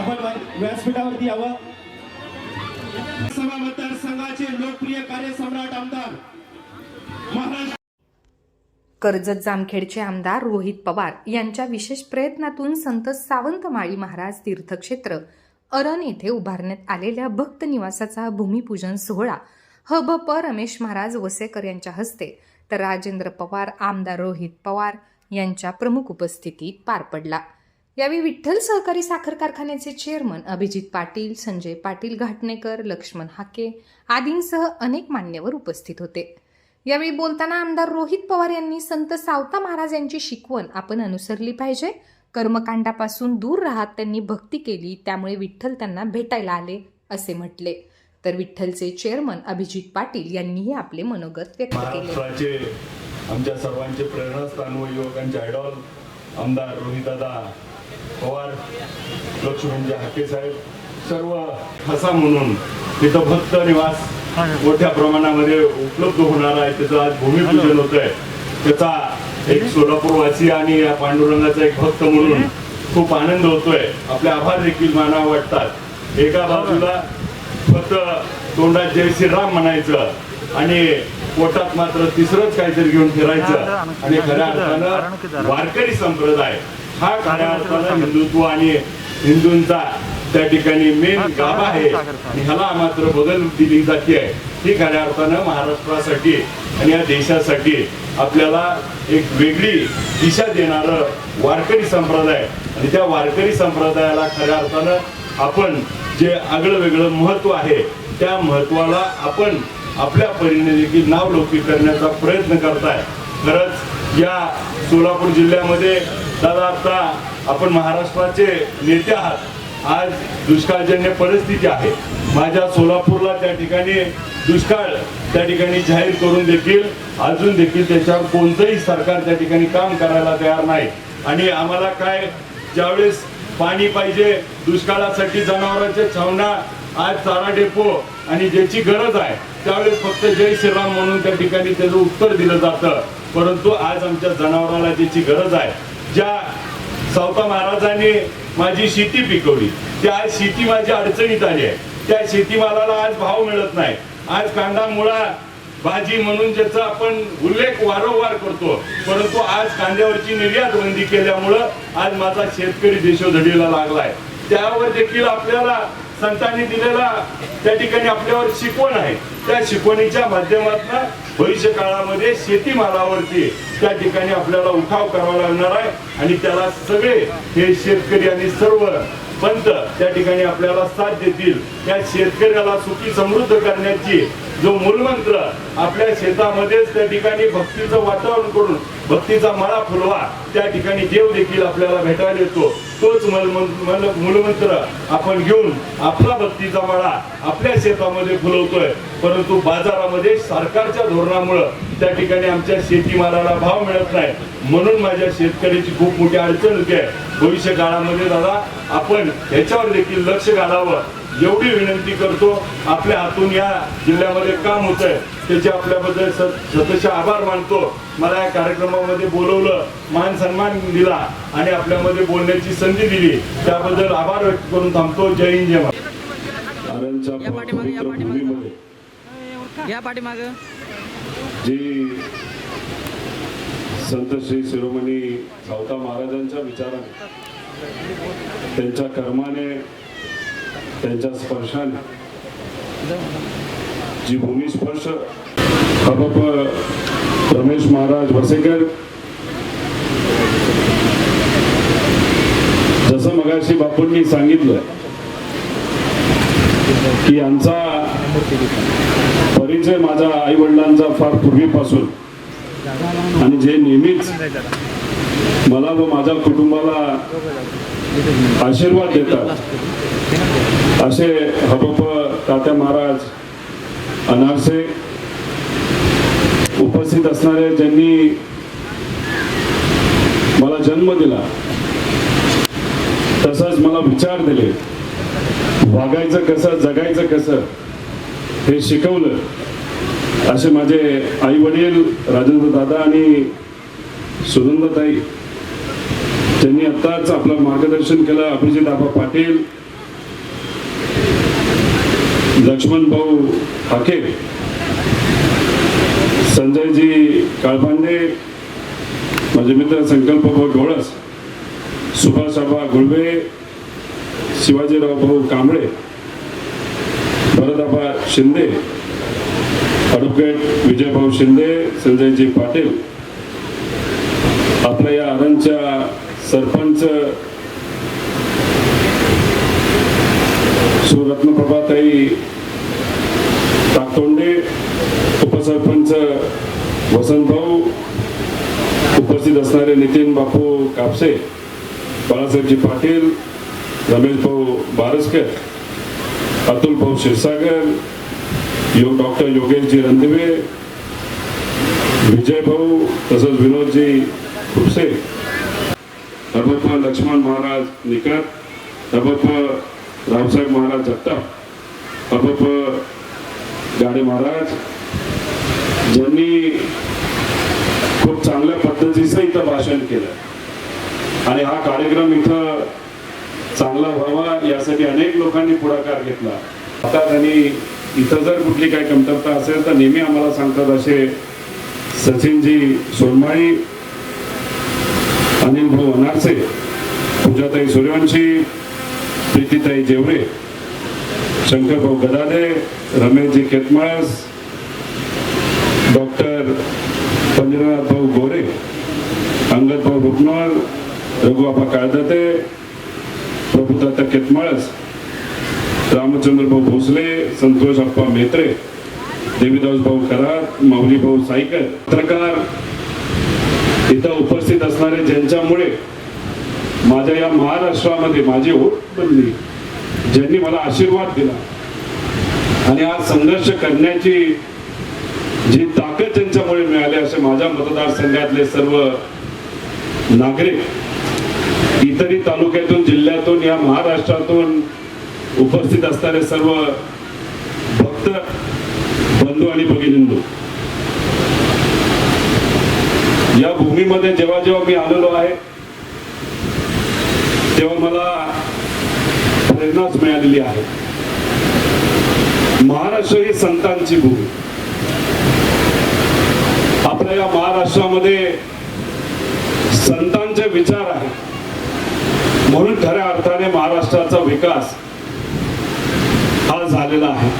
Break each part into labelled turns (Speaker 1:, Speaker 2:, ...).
Speaker 1: आपण व्यासपीठावरती यावं. सभा मतदारसंघाचे लोकप्रिय कार्यसम्राट आमदार महाराष्ट्र
Speaker 2: कर्जत जामखेडचे आमदार रोहित पवार यांच्या विशेष प्रयत्नातून संत सावंत माळी महाराज तीर्थक्षेत्र अरण येथे उभारण्यात आलेल्या भक्त निवासाचा भूमिपूजन सोहळा. हबप रमेश महाराज वसेकर यांच्या हस्ते तर राजेंद्र पवार आमदार रोहित पवार यांच्या प्रमुख उपस्थितीत पार पडला. यावेळी विठ्ठल सहकारी साखर कारखान्याचे चेअरमन अभिजित पाटील संजय पाटील घाटणेकर लक्ष्मण हाके आदींसह अनेक मान्यवर उपस्थित होते. यावेळी बोलताना आमदार रोहित पवार यांनी संत सावता महाराज यांची शिकवण आपण अनुसरली पाहिजे. कर्मकांडापासून दूर राहत त्यांनी भक्ती केली त्यामुळे विठ्ठल त्यांना भेटायला आले असे म्हटले. तर विठ्ठलचे चेअरमन अभिजित पाटील यांनीही आपले मनोगत व्यक्त केले.
Speaker 3: आमच्या सर्वांचे प्रेरणास्थान व युवकांचे आयडॉल आमदार रोहितदादा पवार लक्ष्मणजी हाके साहेब सर्व ठसा म्हणून तिथं भक्त निवास मोठ्या प्रमाणामध्ये उपलब्ध होणार आहे. त्याचं आज भूमिपूजन होत आहे त्याचा एक सोलापूरवासी आणि या पांडुरंगाचा एक भक्त म्हणून खूप आनंद होतोय. आपले आभार देखील मानावं वाटतात. एका बाजूला फक्त तोंडात जय श्रीराम म्हणायचं आणि पोटात मात्र तिसरंच काहीतरी घेऊन फिरायचं. आणि खऱ्या अर्थानं वारकरी संप्रदाय हा खऱ्या अर्थानं हिंदुत्व आणि हिंदूंचा त्या ठिकाणी मेन गाभा आहे. आणि ह्याला मात्र बदल दिली जाते. ही खऱ्या अर्थानं महाराष्ट्रासाठी आणि या देशासाठी आपल्याला एक वेगळी दिशा देणारं वारकरी संप्रदाय. आणि त्या वारकरी संप्रदायाला खऱ्या अर्थानं आपण जे आगळं वेगळं महत्त्व आहे त्या महत्त्वाला आपण आपल्या परीने देखील नावलौकिक करण्याचा प्रयत्न करताय. खरंच या सोलापूर जिल्ह्यामध्ये दादा आता आपण महाराष्ट्राचे नेते आहात. आज दुष्काळजन्य परिस्थिती आहे. माझ्या सोलापूरला त्या ठिकाणी दुष्काळ त्या ठिकाणी जाहीर करून देखील अजून देखील त्याच्यावर कोणतंही सरकार त्या ठिकाणी काम करायला तयार नाही. आणि आम्हाला काय ज्यावेळेस पाणी पाहिजे दुष्काळासाठी जनावरांच्या छावणा आज चारा डेपो आणि ज्याची गरज आहे त्यावेळेस फक्त जय श्रीराम म्हणून त्या ठिकाणी त्याचं उत्तर दिलं जातं. परंतु आज आमच्या जनावराला ज्याची गरज आहे. ज्या सावता महाराजांनी माझी शेती पिकवली त्या आज शेती माझी अडचणीत आली आहे. त्या शेतीमालाला आज भाव मिळत नाही. आज कांदा मुळा भाजी म्हणून ज्याचा आपण उल्लेख वारंवार करतो परंतु आज कांद्यावरची निर्यात बंदी केल्यामुळं आज माझा शेतकरी देशोधडीला लागलाय. त्यावर देखील आपल्याला संतांनी दिलेला त्या ठिकाणी आपल्यावर शिकवण आहे. त्या शिकवणीच्या माध्यमातून भविष्य काळामध्ये शेतीमालावरती त्या ठिकाणी आपल्याला उठाव करावा लागणार आहे आणि त्याला सगळे हे शेतकरी आणि सर्व पंत त्या ठिकाणी आपल्याला साथ देतील. त्या शेतकऱ्याला सुखी समृद्ध करण्याची जो मूलमंत्र आपल्या शेतामध्येच त्या ठिकाणी भक्तीचं वातावरण करून भक्तीचा मळा फुलवा त्या ठिकाणी देव देखील आपल्याला भेटायला येतो. तोच मूलमंत्र आपण घेऊन आपला भक्तीचा मळा आपल्या शेतामध्ये फुलवतोय. परंतु बाजारामध्ये सरकारच्या धोरणामुळं त्या ठिकाणी आमच्या शेतीमालाला भाव मिळत नाही. म्हणून माझ्या शेतकऱ्याची खूप मोठी अडचण होती. आहे भविष्य काळामध्ये दादा आपण ह्याच्यावर देखील लक्ष घालावं. एवढी विनंती करतो आपल्या हातून या जिल्ह्यामध्ये काम होत आहे त्याचे आपल्याबद्दल सत- सतत आभार मानतो. मला या कार्यक्रमामध्ये बोलवलं मान सन्मान दिला आणि आपल्यामध्ये बोलण्याची संधी दिली. त्याबद्दल आभार व्यक्त करून थांबतो. जय हिंद जय
Speaker 4: या पाठीमागे, या पाठीमागे.
Speaker 5: जी संत श्री शिरोमणी सावता महाराजांच्या विचाराने
Speaker 4: त्यांच्या कर्माने त्यांच्या स्पर्शाने जी भूमी स्पर्श हबप रमेश महाराज वसेकर जसं मगाशी बापूंनी सांगितलं की यांचा परिचय माझ्या आई वडिलांचा फार पूर्वीपासून आणि जे नेहमीच मला व माझ्या कुटुंबाला आशीर्वाद देतात असे हबप तात्या महाराज अनारसे उपस्थित असणारे ज्यांनी मला जन्म दिला तसंच मला विचार दिले वागायचं कसं जगायचं कसं हे शिकवलं. असे माझे आई वडील राजेंद्र दादा आणि सुनंदताई त्यांनी आत्ताच आपलं मार्गदर्शन केलं. अभिजित आबा पाटील लक्ष्मण भाऊ हाके संजयजी काळभांडे माझे मित्र संकल्प भाऊ डोळस सुभाष आबा गुळवे शिवाजीराव भाऊ कांबळे भरतआबा शिंदे ॲडव्होकेट विजयभाऊ शिंदे संजयजी पाटील आपल्या या आरणच्या सरपंच सुरत्नप्रभाताई ताकतोंडे उपसरपंच वसंतभाऊ उपस्थित असणारे नितीन बापू कापसे बाळासाहेबजी पाटील रमेश भाऊ बारसकर अतुल भाऊ क्षीरसागर योग डॉक्टर योगेशजी रणदिवे विजय भाऊ तसंच विनोदजी खुपसे हबप लक्ष्मण महाराज निकट हबप रावसाहेब महाराज जगताप हबप गाडे महाराज ज्यांनी खूप चांगल्या पद्धतीचं इथं भाषण केलं. आणि हा कार्यक्रम इथं चांगला व्हावा यासाठी अनेक लोकांनी पुढाकार घेतला. आता त्यांनी इथं जर कुठली काही कमतरता असेल तर नेहमी आम्हाला सांगतात असे सचिनजी सोनमाळी अनिल भाऊ अनारसे पूजाताई सूर्यवंशी प्रीतीताई जेवरे शंकरभाऊ गदादे रमेशजी केतमाळस डॉक्टर पंजनाथ भाऊ गोरे अंगद भाऊ रुपनवर रघुआबा काळदते प्रभुदत्त केतमाळस रामचंद्र भाऊ भोसले संतोष अप्पा मेत्रे देवीदास भाऊ करात माऊली भाऊ सायकर. पत्रकार इथं उपस्थित असणारे ज्यांच्यामुळे माझ्या या महाराष्ट्रामध्ये माझी ओळख बनली ज्यांनी मला आशीर्वाद दिला आणि आज संघर्ष करण्याची जी ताकद त्यांच्यामुळे मिळाली असे माझ्या मतदारसंघातले सर्व नागरिक इतरही तालुक्यातून जिल्ह्यातून या महाराष्ट्रातून उपस्थित असणारे सर्व भक्त बंधू आणि भगिनींदू या भूमीमध्ये जेव्हा जेव्हा मी आलेलो आहे तेव्हा मला प्रेरणाच मिळालेली आहे. महाराष्ट्र ही संतांची भूमी. आपल्या या महाराष्ट्रामध्ये संतांचे विचार आहेत. म्हणून खऱ्या अर्थाने महाराष्ट्राचा विकास हा झालेला आहे.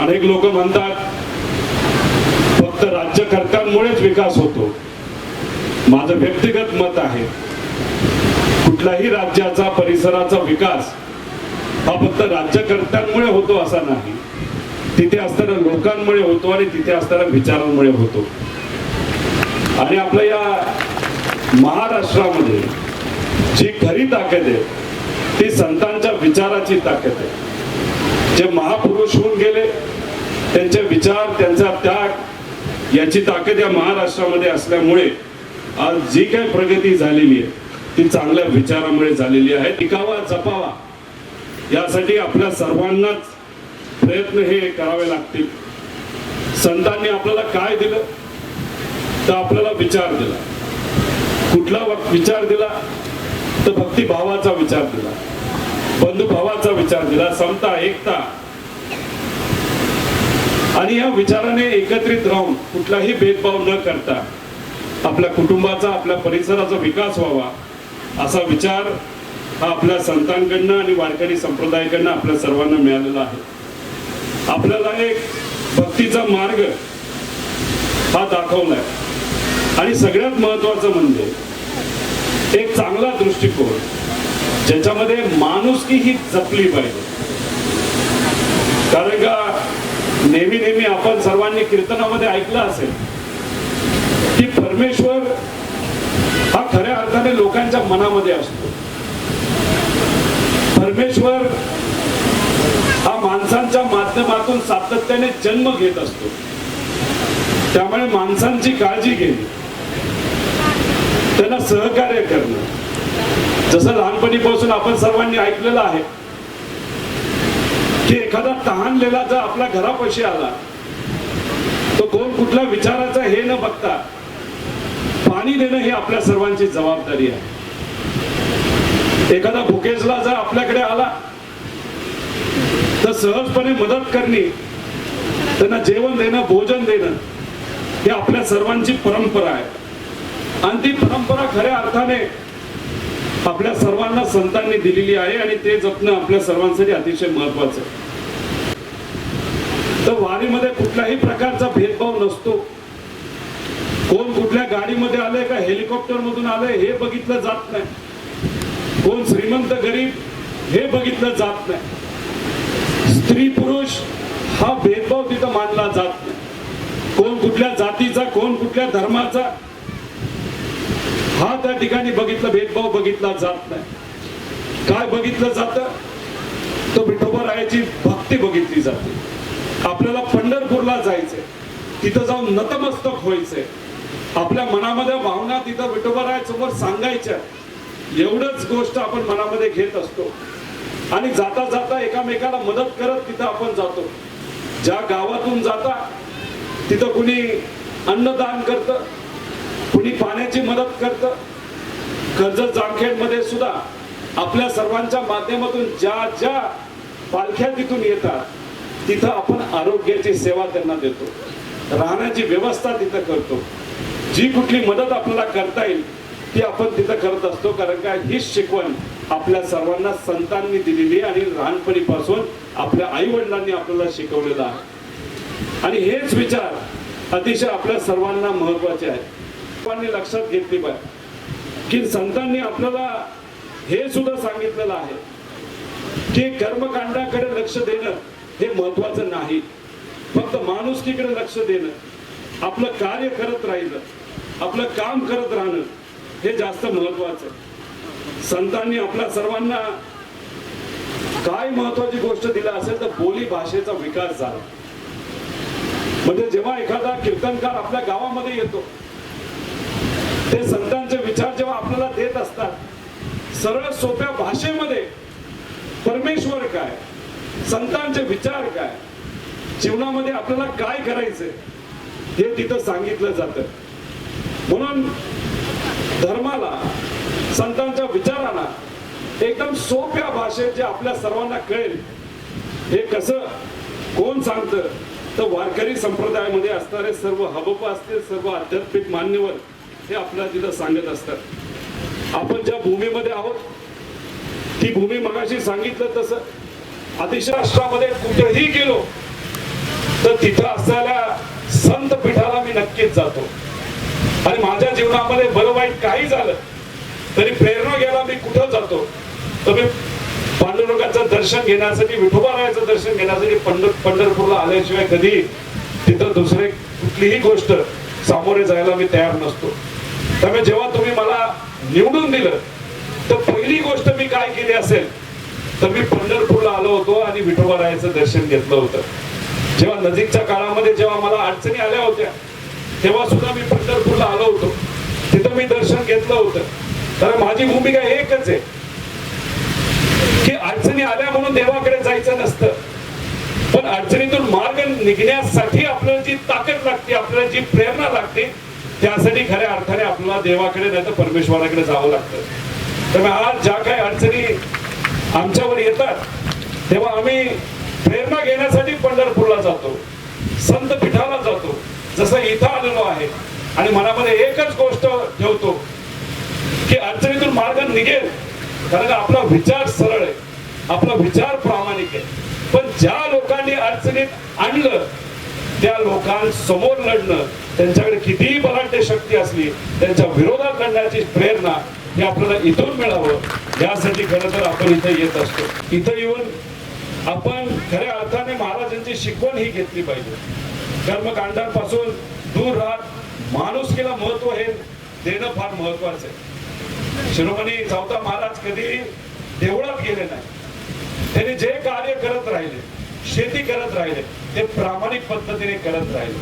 Speaker 4: अनेक लोक म्हणतात फक्त राज्यकर्त्यांमुळेच विकास होतो. माझं व्यक्तिगत मत आहे कुठल्याही राज्याचा परिसराचा विकास हा फक्त राज्यकर्त्यांमुळे होतो असा नाही. तिथे असताना लोकांमुळे होतो आणि तिथे असताना विचारांमुळे होतो. आणि आपल्या या महाराष्ट्रामध्ये जी खरी ताकद आहे ती संतांच्या विचाराची ताकद आहे. जे महापुरुष होऊन गेले त्यांचे विचार त्यांचा त्याग याची ताकद या महाराष्ट्रामध्ये असल्यामुळे आज जी काही प्रगती झालेली आहे ती चांगल्या विचारामुळे झालेली आहे. टिकावा जपावा यासाठी आपल्या सर्वांनाच प्रयत्न हे करावे लागतील. संतांनी आपल्याला काय दिलं? तर आपल्याला विचार दिला. कुठला विचार दिला? तर भक्तिभावाचा विचार दिला. बंधुभावाचा विचार दिला समता एकता. आणि या विचाराने एकत्रित राहून कुठलाही भेदभाव न करता आपल्या कुटुंबाचा आपल्या परिसराचा विकास व्हावा असा विचार हा आपल्या संतांकडनं आणि वारकरी संप्रदायाकडनं आपल्या सर्वांना मिळालेला आहे. आपल्याला एक भक्तीचा मार्ग हा दाखवलाय. आणि सगळ्यात महत्वाचं म्हणजे एक चांगला दृष्टिकोन ज्याच्यामध्ये माणुसकी ही जपली पाहिजे. कारण का नेहमी नेहमी आपण सर्वांनी कीर्तनामध्ये ऐकलं असेल की परमेश्वर हा खऱ्या अर्थाने लोकांच्या मनामध्ये असतो. परमेश्वर हा माणसांच्या माध्यमातून सातत्याने जन्म घेत असतो. त्यामुळे माणसांची काळजी घेणे त्यांना सहकार्य करणं. जसं लहानपणीपासून आपण सर्वांनी ऐकलेलं आहे की एखादा तहानलेला जर आपल्या घरापाशी आला तो कोण कुठल्या विचाराचा हे न बघता पाणी देणं ही आपल्या सर्वांची जबाबदारी आहे. एखादा भुकेजला जर आपल्याकडे आला तर सहजपणे मदत करणे त्यांना जेवण देणं भोजन देणं हे आपल्या सर्वांची परंपरा आहे. आणि ती परंपरा खऱ्या अर्थाने आपल्या सर्वांना संतांनी दिलेली आहे आणि ते जपणं आपल्या सर्वांसाठी अतिशय महत्वाचं आहे. तर वारीमध्ये कुठल्याही प्रकारचा भेदभाव नसतो. कोण कुठल्या गाडीमध्ये आलंय का हेलिकॉप्टर मधून आलंय हे बघितलं जात नाही. कोण श्रीमंत गरीब हे बघितलं जात नाही. स्त्री पुरुष हा भेदभाव तिथं मानला जात नाही. कोण कुठल्या जातीचा कोण कुठल्या धर्माचा हा त्या ठिकाणी बघितला भेदभाव बघितला जात नाही. काय बघितलं जातं? तो विठोबरायाची भक्ती बघितली जाते. आपल्याला पंढरपूरला जायचंय. तिथं जाऊन नतमस्तक व्हायचंय. आपल्या मनामध्ये भावना तिथं विठोबरायासमोर सांगायच्या. एवढंच गोष्ट आपण मनामध्ये घेत असतो. आणि जाता जाता एकामेकाला मदत करत तिथं आपण जातो. ज्या गावातून जाता तिथं कुणी अन्नदान करतं कुणी पाण्याची मदत करतं? कर्जत जामखेडमध्ये सुद्धा आपल्या सर्वांच्या माध्यमातून ज्या ज्या पालख्या तिथून येतात तिथं आपण आरोग्याची सेवा त्यांना देतो. राहण्याची व्यवस्था तिथं करतो. जी कुठली मदत आपल्याला करता येईल ती आपण तिथं करत असतो. कारण का हीच शिकवण आपल्या सर्वांना संतांनी दिलेली आहे आणि लहानपणीपासून आपल्या आई वडिलांनी आपल्याला शिकवलेलं आहे. आणि हेच विचार अतिशय आपल्या सर्वांना महत्त्वाचे आहेत. लोकांनी लक्षात घेतली पाहिजे. की संतांनी आपल्याला हे सुद्धा सांगितलेलं आहे की कर्मकांडाकडे लक्ष देणं हे महत्वाचं नाही. फक्त माणुसकीकडे लक्ष देणं आपलं कार्य करत राहिलं आपलं काम करत राहणं हे जास्त महत्वाचं संतांनी आपल्या सर्वांना काय महत्वाची गोष्ट दिला असेल तर बोली भाषेचा विकास झाला. म्हणजे जेव्हा एखादा कीर्तनकार आपल्या गावामध्ये येतो ते संतांचे विचार जेव्हा आपल्याला देत असतात सरळ सोप्या भाषेमध्ये परमेश्वर काय संतांचे विचार काय जीवनामध्ये आपल्याला काय करायचंय हे तिथं सांगितलं जातं. म्हणून धर्माला संतांच्या विचाराला एकदम सोप्या भाषेत जे आपल्या सर्वांना कळेल हे कसं कोण सांगतं तर वारकरी संप्रदायामध्ये असणारे सर्व हबप असतील सर्व आध्यात्मिक मान्यवर हे आपल्याला तिथं सांगत असतात. आपण ज्या भूमीमध्ये आहोत ती भूमी मगाशी सांगितलं तसं. अतिशय राष्ट्रामध्ये कुठेही गेलो तर तिथं असलेल्या संत पीठाला मी नक्कीच जातो. आणि माझ्या जीवनामध्ये बरं वाईट काही झालं तरी प्रेरणा घ्यायला मी कुठं जातो? तर मी पांडुरंगाचं दर्शन घेण्यासाठी विठोबारायाचं दर्शन घेण्यासाठी पंढर पंढरपूरला आल्याशिवाय कधी तिथं दुसरे कुठलीही गोष्ट सामोरे जायला मी तयार नसतो. त्यामुळे जेव्हा तुम्ही मला निवडून दिलं तर पहिली गोष्ट मी काय केली असेल तर मी पंढरपूरला आलो होतो आणि विठोबारायाचं दर्शन घेतलं होतं. जेव्हा नजीकच्या काळामध्ये जेव्हा मला अडचणी आल्या होत्या तेव्हा सुद्धा मी पंढरपूरला आलो होतो. तिथं मी दर्शन घेतलं होतं. तर माझी भूमिका एकच आहे की अडचणी आल्या म्हणून देवाकडे जायचं नसतं. पण अडचणीतून मार्ग निघण्यासाठी आपल्याला जी ताकद लागते आपल्याला जी प्रेरणा लागते त्यासाठी खऱ्या अर्थाने आपल्याला देवाकडे नाही तर परमेश्वराकडे जावं लागतं. त्यामुळे आज ज्या काही अडचणी आमच्यावर येतात तेव्हा आम्ही प्रेरणा घेण्यासाठी पंढरपूरला जातो संत पीठाला जातो. जसं इथं आलेलो आहे आणि मनामध्ये एकच गोष्ट ठेवतो की अडचणीतून मार्ग निघेल कारण का आपला विचार सरळ आहे आपला विचार प्रामाणिक आहे. पण ज्या लोकांनी अडचणीत आणलं त्या लोकांसमोर लढणं त्यांच्याकडे कितीही बलाढ्य शक्ती असली त्यांच्या विरोधात लढण्याची प्रेरणा हे आपल्याला इथून मिळावं. यासाठी खरं तर आपण इथे येत असतो. इथं येऊन आपण खऱ्या अर्थाने महाराजांची शिकवण ही घेतली पाहिजे. कर्मकांडांपासून दूर राहत माणुसकीला महत्त्व हे देणं फार महत्वाचं आहे. शिरोमणी चौथा महाराज कधी देवळात गेले नाही. त्यांनी जे कार्य करत राहिले शेती करत राहिले. ते प्रामाणिक पद्धतीने करत राहिले.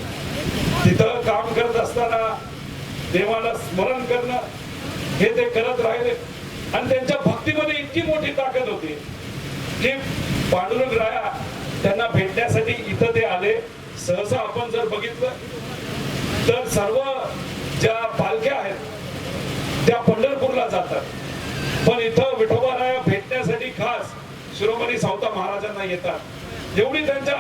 Speaker 4: तिथं काम करत असताना देवाला स्मरण करणं हे ते करत राहिले. आणि त्यांच्या भक्तीमध्ये इतकी मोठी ताकद होती की पांडुरंग राया त्यांना भेटण्यासाठी इथं ते आले. सहसा आपण जर बघितलं तर सर्व ज्या पालख्या आहेत त्या पंढरपूरला जातात. पण इथं विठोबा राया भेटण्यासाठी खास शिरोमणी सावता महाराजांना येतात. एवढी त्यांच्या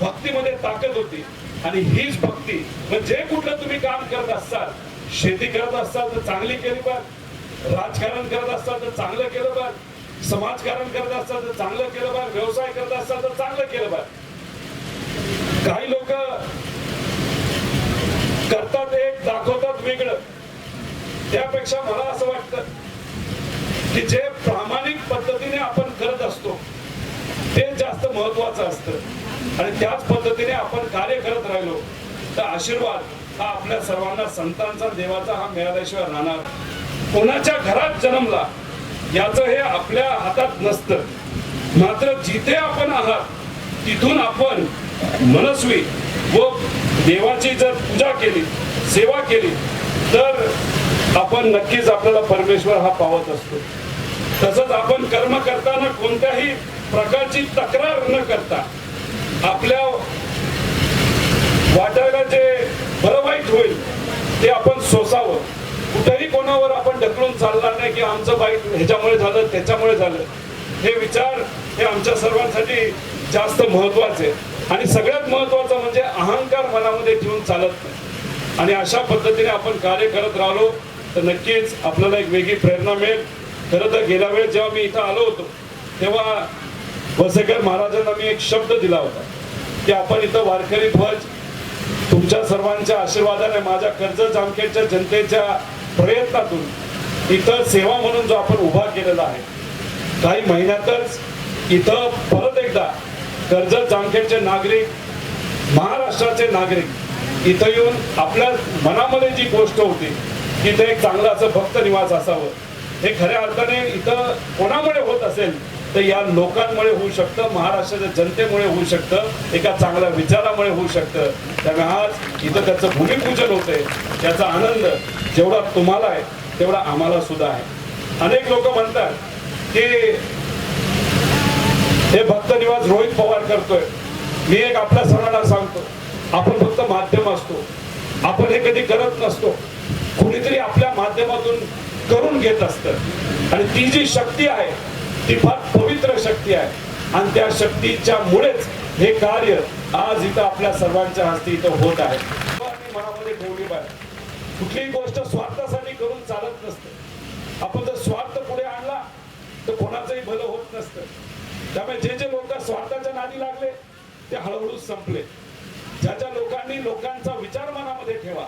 Speaker 4: भक्तीमध्ये ताकद होती. आणि हीच भक्ती. मग जे कुठलं तुम्ही काम करत असाल शेती करत असाल तर चांगली केली पाहिजे. राजकारण करत असाल तर चांगलं केलं पाहिजे. समाजकारण करत असाल तर चांगलं केलं पाहिजे. व्यवसाय करत असाल तर चांगलं केलं पाहिजे. काही लोक करतात एक दाखवतात वेगळं. त्यापेक्षा मला असं वाटतं की जे प्रामाणिक पद्धतीने आपण ते जास्त महत्वाचं असतं. आणि त्याच पद्धतीने आपण कार्य करत राहिलो तर आशीर्वाद हा आपल्या सर्वांना संतांचा देवाचा हा मिळाल्याशिवाय राहणार. कोणाच्या घरात जन्मला याचं हे आपल्या हातात नसतं. मात्र जिथे आपण आहात तिथून आपण मनस्वी व देवाची जर पूजा केली सेवा केली तर आपण नक्कीच आपल्याला परमेश्वर हा पावत असतो. तसंच आपण कर्म करताना कोणत्याही प्रकारची तक्रार न करता आपल्या वाटायला जे बरं वाईट होईल ते आपण सोसावं. कुठेही कोणावर आपण ढकलून चालणार नाही की आमचं वाईट ह्याच्यामुळे झालं त्याच्यामुळे झालं. हे विचार हे आमच्या सर्वांसाठी जास्त महत्त्वाचे आहे. आणि सगळ्यात महत्वाचं म्हणजे अहंकार मनामध्ये ठेवून चालत नाही. आणि अशा पद्धतीने आपण कार्य करत राहिलो तर नक्कीच आपल्याला एक वेगळी प्रेरणा मिळेल. खरं तर गेल्या वेळेस जेव्हा मी इथं आलो होतो तेव्हा वसेकर महाराजांना मी एक शब्द दिला होता की आपण इथं वारकरी ध्वज तुमच्या सर्वांच्या आशीर्वादाने माझ्या कर्ज जामखेडच्या जनतेच्या प्रयत्नातून इथं सेवा म्हणून जो आपण उभा केलेला आहे काही महिन्यातच इथं परत एकदा कर्जत जामखेडचे नागरिक महाराष्ट्राचे नागरिक इथं येऊन आपल्या मनामध्ये जी गोष्ट होती की ते एक चांगलं असं भक्त निवास असावं. हे खऱ्या अर्थाने इथं कोणामुळे होत असेल तर या लोकांमुळे होऊ शकतं महाराष्ट्राच्या जनतेमुळे होऊ शकतं एका चांगल्या विचारामुळे होऊ शकतं. त्यामुळे आज इथं त्याचं भूमिपूजन होतंय. त्याचा आनंद जेवढा तुम्हाला आहे तेवढा आम्हाला सुद्धा आहे. अनेक लोक म्हणतात की हे भक्त निवास रोहित पवार करतोय. मी एक आपल्या सर्वांना सांगतो आपण फक्त माध्यम असतो. आपण हे कधी करत नसतो. कुणीतरी आपल्या माध्यमातून करून घेत असतं. आणि ती जी शक्ती आहे ती फार पवित्र शक्ती आहे. आणि त्या शक्तीच्या मुळेच हे कार्य आज इथं आपल्या सर्वांच्या हस्ते इथं होत आहे. मनामध्ये ठेवली पाहिजे कुठलीही गोष्ट स्वार्थासाठी करून चालत नसते. आपण जर स्वार्थ पुढे आणला तर कोणाचंही भलं होत नसतं. त्यामुळे जे जे लोक स्वार्थाच्या नादी लागले ते हळूहळू संपले. ज्या ज्या लोकांनी लोकांचा विचार मनामध्ये ठेवा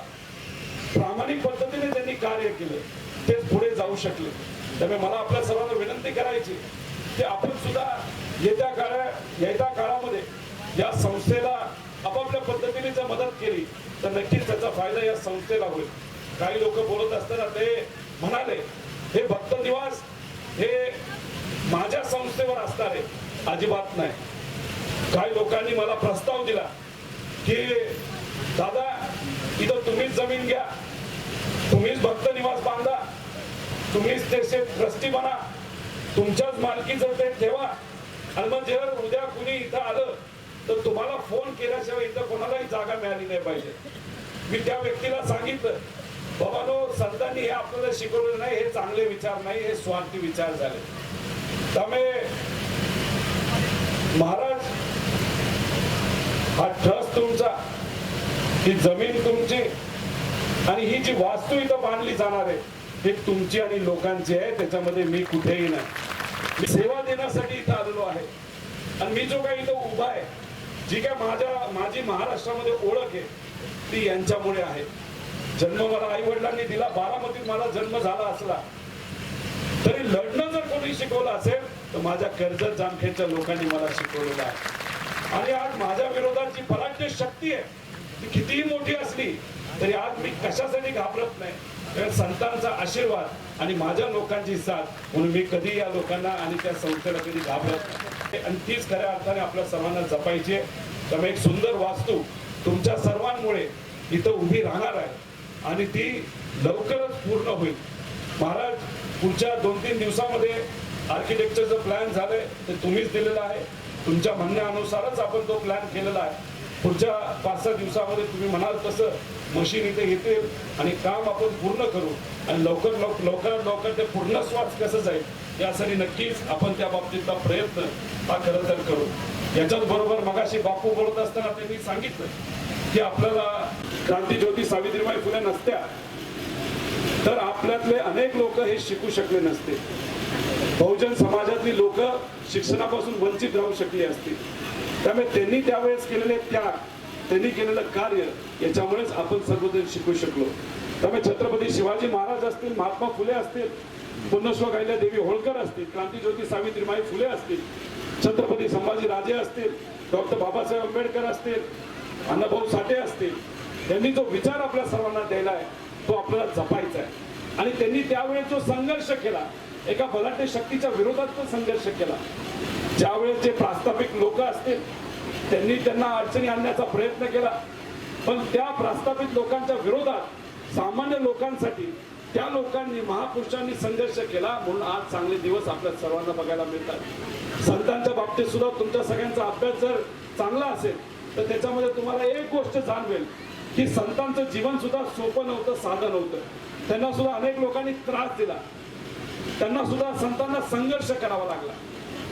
Speaker 4: प्रामाणिक पद्धतीने त्यांनी कार्य केले तेच पुढे जाऊ शकले. त्यामुळे मला आपल्या सर्वांना विनंती करायची की आपण सुद्धा येत्या काळा येत्या काळामध्ये या संस्थेला आपापल्या पद्धतीने जर मदत केली तर नक्कीच त्याचा फायदा या संस्थेला होईल. काही लोक बोलत असताना ते म्हणाले हे भक्त निवास हे माझ्या संस्थेवर असणार आहे अजिबात नाही. काही लोकांनी मला प्रस्ताव दिला की दादा इथं तुम्हीच जमीन घ्या. तुम्हीच भक्त निवास तुम्हीच त्याचे ट्रस्टी बना. तुमच्याच मालकीचं ते ठेवा. आणि मग जर उद्या कुणी इथं आलं तर तुम्हाला फोन केल्याशिवाय इथं कोणालाही जागा मिळाली नाही पाहिजे. मी त्या व्यक्तीला सांगितलं बाबानो संतांनी हे आपल्याला शिकवलं नाही हे चांगले विचार नाही हे स्वार्थी विचार झाले. त्यामुळे महाराज हा ट्रस्ट तुमचा ही जमीन तुमची आणि ही जी वास्तू इथं बांधली जाणार आहे हे तुमची आणि लोकांची आहे त्याच्यामध्ये मी कुठेही नाही. मी सेवा देण्यासाठी इथं आलेलो आहे. आणि मी जो काही इथं उभा आहे जी काय माझ्या माझी महाराष्ट्रामध्ये ओळख आहे ती यांच्यामुळे आहे. जन्म मला आई वडिलांनी दिला बारामतीत मला जन्म झाला असला. तरी लढणं जर कोणी शिकवलं असेल तर माझ्या कर्जत जामखेडच्या लोकांनी मला शिकवलेलं आहे. आणि आज माझ्या विरोधात जी पराजय शक्ती आहे ती कितीही मोठी असली तरी आज मी कशासाठी घाबरत नाही. कारण संतांचा आशीर्वाद आणि माझ्या लोकांची साथ म्हणून मी कधी या लोकांना आणि त्या संस्थेला कधी घाबरत आणि तीच खऱ्या अर्थाने आपल्या सर्वांना जपायची आहे. त्यामुळे एक सुंदर वास्तू तुमच्या सर्वांमुळे इथं उभी राहणार आहे. आणि ती लवकरच पूर्ण होईल. महाराज पुढच्या दोन तीन दिवसामध्ये आर्किटेक्चरचं प्लॅन झालंय ते तुम्हीच दिलेलं आहे. तुमच्या म्हणण्यानुसारच आपण तो प्लॅन केलेला आहे. पुढच्या पाच सहा दिवसामध्ये तुम्ही म्हणाल तसं मशीन इथे येतील आणि काम आपण पूर्ण करू आणि लवकर लव लवकरात लवकर ते पूर्ण स्वास कसं जाईल यासाठी नक्कीच आपण त्या बाबतीतला प्रयत्न हा खरं तर करू. याच्याच बरोबर मगाशी बापू बोलत असताना त्यांनी सांगितलं की आपल्याला क्रांती ज्योती सावित्रीबाई फुले नसत्या तर आपल्यातले अनेक लोक हे शिकू शकले नसते. बहुजन समाजातली लोक शिक्षणापासून वंचित राहू शकली असतील त्यामुळे त्यांनी त्यावेळेस केलेले त्याग त्यांनी केलेलं कार्य याच्यामुळेच आपण सर्वजण शिकू शकलो. त्यामुळे छत्रपती शिवाजी महाराज असतील महात्मा फुले असतील पुण्यश्व गायल्या देवी होळकर असतील क्रांतीज्योती सावित्रीबाई फुले असतील छत्रपती संभाजी राजे असतील डॉक्टर बाबासाहेब आंबेडकर असतील अण्णाभाऊ साठे असतील त्यांनी जो विचार आपल्या सर्वांना द्यायला आहे तो आपल्याला जपायचा आहे. आणि त्यांनी त्यावेळेस जो संघर्ष केला एका बलाढ्य शक्तीच्या विरोधात तो संघर्ष केला. ज्यावेळेस जे प्रास्ताविक लोक असतील त्यांनी त्यांना अडचणी आणण्याचा प्रयत्न केला. पण त्या प्रस्थापित लोकांच्या विरोधात सामान्य लोकांसाठी त्या लोकांनी महापुरुषांनी संघर्ष केला म्हणून आज चांगले दिवस आपल्या सर्वांना बघायला मिळतात. संतांच्या बाबतीत सुद्धा तुमच्या सगळ्यांचा अभ्यास जर चांगला असेल तर त्याच्यामध्ये तुम्हाला एक गोष्ट जाणवेल की संतांचं जीवन सुद्धा सोपं नव्हतं साधं नव्हतं. त्यांना सुद्धा अनेक लोकांनी त्रास दिला. त्यांना सुद्धा संतांना संघर्ष करावा लागला.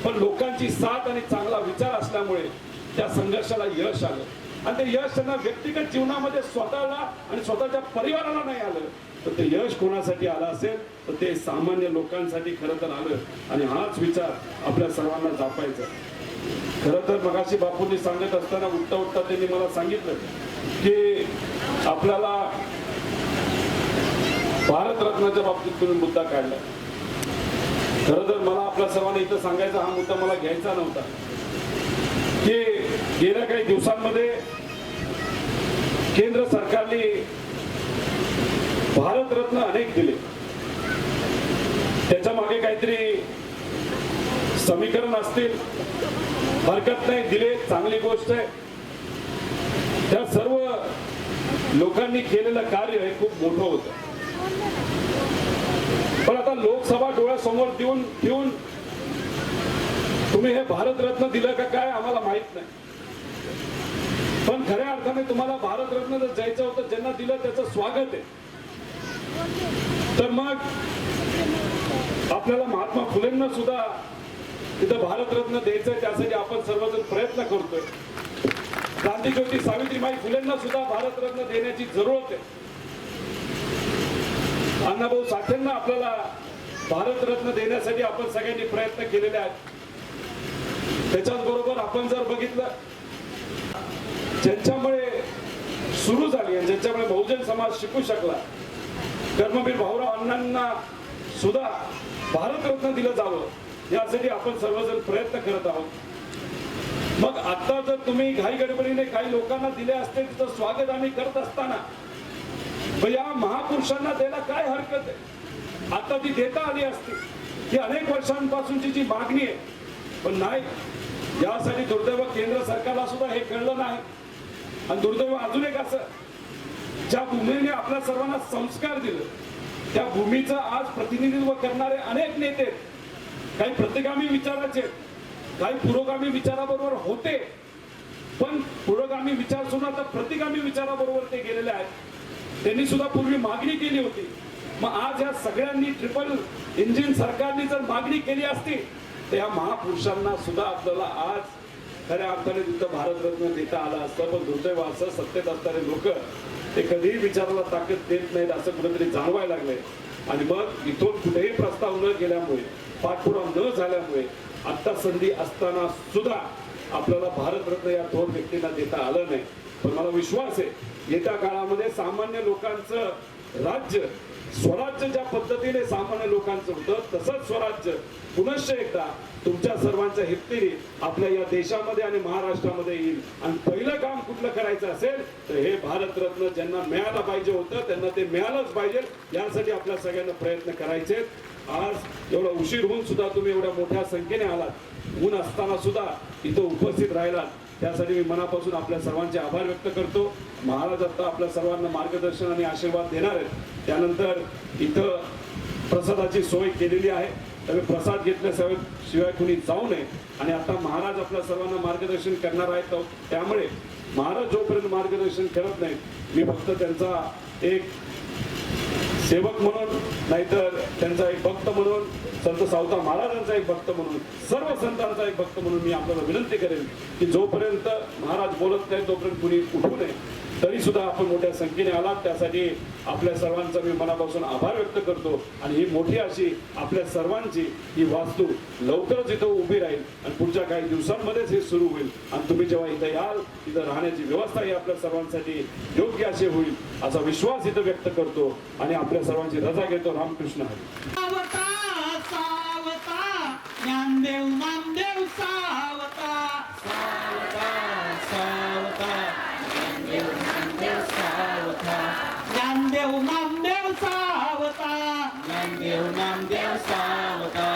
Speaker 4: पण लोकांची साथ आणि चांगला विचार असल्यामुळे त्या संघर्षाला यश आलं. आणि ते यश त्यांना व्यक्तिगत जीवनामध्ये स्वतःला आणि स्वतःच्या परिवाराला नाही आलं. तर ते यश कोणासाठी आलं असेल? तर ते सामान्य लोकांसाठी खरं तर आलं. आणि हाच विचार आपल्या सर्वांना जापायचा. खरं तर मगाशी बापूंनी सांगत असताना उठता उठता त्यांनी मला सांगितलं की आपल्याला भारतरत्नाच्या बाबतीत तुम्ही मुद्दा काढला. खरं तर मला आपल्या सर्वांना इथं सांगायचा हा मुद्दा मला घ्यायचा नव्हता. की गेल्या काही दिवसांमध्ये केंद्र सरकारने भारतरत्न अनेक दिले. त्याच्यामागे काहीतरी समीकरण असतील हरकत नाही दिले चांगली गोष्ट आहे. त्या सर्व लोकांनी केलेलं कार्य हे खूप मोठं होतं. पण आता लोकसभा डोळ्यासमोर देऊन ठेवून तुम्ही हे भारतरत्न दिलं का काय आम्हाला माहीत नाही. पण खऱ्या अर्थाने तुम्हाला भारतरत्न जर जायचं होतं ज्यांना दिलं त्याचं स्वागत आहे. तर मग आपल्याला महात्मा फुलेंना सुद्धा तिथं भारतरत्न द्यायचंय त्यासाठी आपण सर्वजण प्रयत्न करतोय. क्रांतीज्योती सावित्रीबाई फुलेंना सुद्धा भारतरत्न देण्याची जरूरत आहे. अण्णाभाऊ साठेंना आपल्याला भारतरत्न देण्यासाठी आपण सगळ्यांनी प्रयत्न केलेले आहेत. त्याच्याच बरोबर आपण जर बघितलं ज्यांच्यामुळे सुरू झाली आणि ज्यांच्यामुळे बहुजन समाज शिकू शकला कर्मवीर भाऊराव अण्णांना सुद्धा भारतरत्न दिलं जावं यासाठी आपण सर्वजण प्रयत्न करत आहोत. मग आता जर तुम्ही घाई गडबडीने काही लोकांना दिले असते तिथं स्वागत आम्ही करत असताना मग या महापुरुषांना द्यायला काय हरकत आहे? आता ती देता आली असते. ही अनेक वर्षांपासूनची जी मागणी आहे पण नाही यासाठी दुर्दैव केंद्र सरकारला सुद्धा हे कळलं नाही. आणि दुर्दैव अजून एक असं ज्या भूमीने आपल्या सर्वांना संस्कार दिले त्या भूमीचं आज प्रतिनिधित्व करणारे अनेक नेते काही प्रतिगामी विचाराचे काही पुरोगामी विचाराबरोबर होते. पण पुरोगामी विचार सुद्धा आता प्रतिगामी विचाराबरोबर ते गेलेले आहेत. त्यांनी सुद्धा पूर्वी मागणी केली होती. मग आज या सगळ्यांनी ट्रिपल इंजिन सरकारने जर मागणी केली असती तर या महापुरुषांना सुद्धा आपल्याला आज खऱ्या अर्थाने तिथं भारतरत्न देता आला असतं पण दुर्दैव असं सत्तेत असणारे लोक ते कधीही विचाराला ताकद देत नाहीत असं कुठेतरी जाणवायला लागले. आणि मग इथून कुठेही प्रस्ताव न गेल्यामुळे पाठपुरावा न झाल्यामुळे आत्ता संधी असताना सुद्धा आपल्याला भारतरत्न या दोन व्यक्तींना देता आलं नाही. पण मला विश्वास आहे येत्या काळामध्ये सामान्य लोकांचं राज्य स्वराज्य ज्या पद्धतीने सामान्य लोकांचं होतं तसंच स्वराज्य पुनश्च एकदा तुमच्या सर्वांच्या हिप्तीने आपल्या या देशामध्ये आणि महाराष्ट्रामध्ये येईल. आणि पहिलं काम कुठलं करायचं असेल तर हे भारतरत्न ज्यांना मिळालं पाहिजे होतं त्यांना ते मिळालंच पाहिजे. यासाठी आपल्या सगळ्यांना प्रयत्न करायचे आज एवढा उशीर होऊन सुद्धा तुम्ही एवढ्या मोठ्या संख्येने आलात. ऊन असताना सुद्धा इथं उपस्थित राहिलात. त्यासाठी मी मनापासून आपल्या सर्वांचे आभार व्यक्त करतो. महाराज आता आपल्या सर्वांना मार्गदर्शन आणि आशीर्वाद देणार आहेत. त्यानंतर इथं प्रसादाची सोय केलेली आहे. त्यामुळे प्रसाद घेतल्याशिवाय शिवाय कुणी जाऊ नये. आणि आता महाराज आपल्या सर्वांना मार्गदर्शन करणार आहेत. तो- त्यामुळे महाराज जोपर्यंत मार्गदर्शन करत नाही मी फक्त त्यांचा एक सेवक म्हणून नाहीतर त्यांचा एक भक्त म्हणून संत सावता महाराजांचा एक भक्त म्हणून सर्व संतांचा एक भक्त म्हणून मी आपल्याला विनंती करेन की जोपर्यंत महाराज बोलत नाही तोपर्यंत कुणी उठू नये. तरी सुद्धा आपण मोठ्या संख्येने आलात. त्यासाठी आपल्या सर्वांचा मी मनापासून आभार व्यक्त करतो. आणि ही मोठी अशी आपल्या सर्वांची ही वास्तू लवकरच इथं उभी राहील आणि पुढच्या काही दिवसांमध्येच हे सुरू होईल. आणि तुम्ही जेव्हा इथं याल इथं राहण्याची व्यवस्था ही आपल्या सर्वांसाठी योग्य अशी होईल असा विश्वास इथं व्यक्त करतो. आणि आपल्या सर्वांची रजा घेतो. रामकृष्ण हरी.
Speaker 5: सावता सावता ज्ञानदेव नामदेव सावता सावता सावता ज्ञानदेव नामदेव सावता ज्ञानदेव नामदेव सावता